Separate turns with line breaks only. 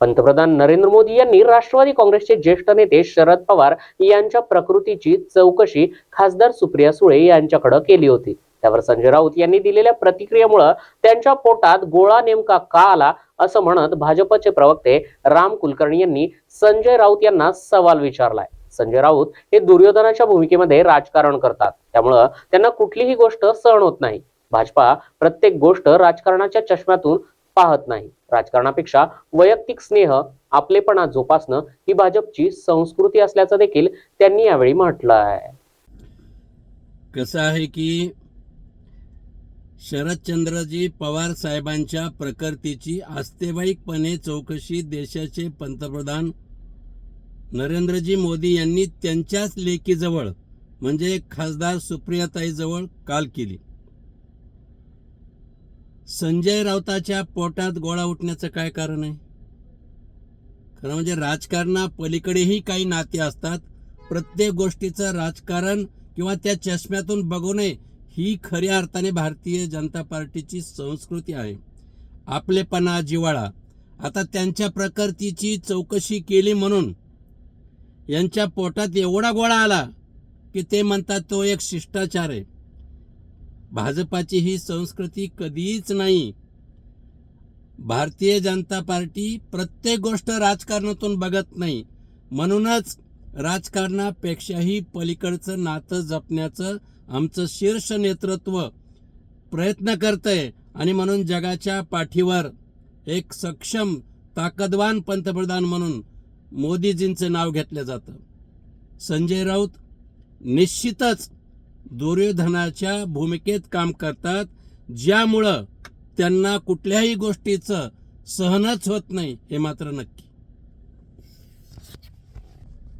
पंतप्रधान नरेंद्र मोदी यांनी राष्ट्रवादी काँग्रेसचे ज्येष्ठ नेते शरद पवार यांच्या प्रकृतीची चौकशी खासदार सुप्रिया सुळे यांच्याकडे केली होती. त्यावर संजय राऊत यांनी दिलेल्या प्रतिक्रियेमुळे त्यांच्या पोटात गोळा नेमका का आला असं म्हणत भाजपचे प्रवक्ते राम कुलकर्णी यांनी संजय राऊत यांना सवाल विचारलाय. संजय राऊत हे दुर्योधनाच्या भूमिकेमध्ये राजकारण करतात. त्यामुळं त्यांना कुठलीही गोष्ट सहन होत नाही. भाजपा प्रत्येक गोष्ट राजकारणाच्या चष्म्यातून पाहत नाही. राजकारणापेक्षा वैयक्तिक स्नेह आपलेपणा जोपासणं ही भाजपची संस्कृती असल्याचं देखील त्यांनी यावेळी म्हटलं आहे
कसं आहे की शरदचंद्रजी पवार साहेबांच्या प्रकृतीची आस्तेवाईकपणे चौकशी देशाचे पंतप्रधान नरेंद्रजी मोदी यांनी त्यांच्याच लेकीजवळ म्हणजे खासदार सुप्रियाताईजवळ काल केली. संजय राऊताच्या पोटात गोळा उठण्याचं काय कारण आहे? खरं म्हणजे राजकारणा पलीकडेही काही नाते असतात. प्रत्येक गोष्टीचं राजकारण किंवा त्या चष्म्यातून बघू नये ही खऱ्या अर्थाने भारतीय जनता पार्टीची संस्कृती आहे. आपलेपणा जिवाळा आता त्यांच्या प्रकृतीची चौकशी केली म्हणून यांच्या पोटात एवढा गोळा आला की ते म्हणतात तो एक शिष्टाचार आहे. भाजपाची ही संस्कृती कधीच नाही. भारतीय जनता पार्टी प्रत्येक गोष्ट राजकारणातून बघत नाही. म्हणूनच राजकारणापेक्षाही पलीकडचं नातं जपण्याचं आमचं शीर्ष नेतृत्व प्रयत्न करतंय आणि म्हणून जगाच्या पाठीवर एक सक्षम ताकदवान पंतप्रधान म्हणून मोदीजींचं नाव घेतलं जातं. संजय राऊत निश्चितच दुर्योधनाच्या भूमिकेत काम करतात ज्यामुळं त्यांना कुठल्याही गोष्टीचं सहनच होत नाही हे मात्र नक्की.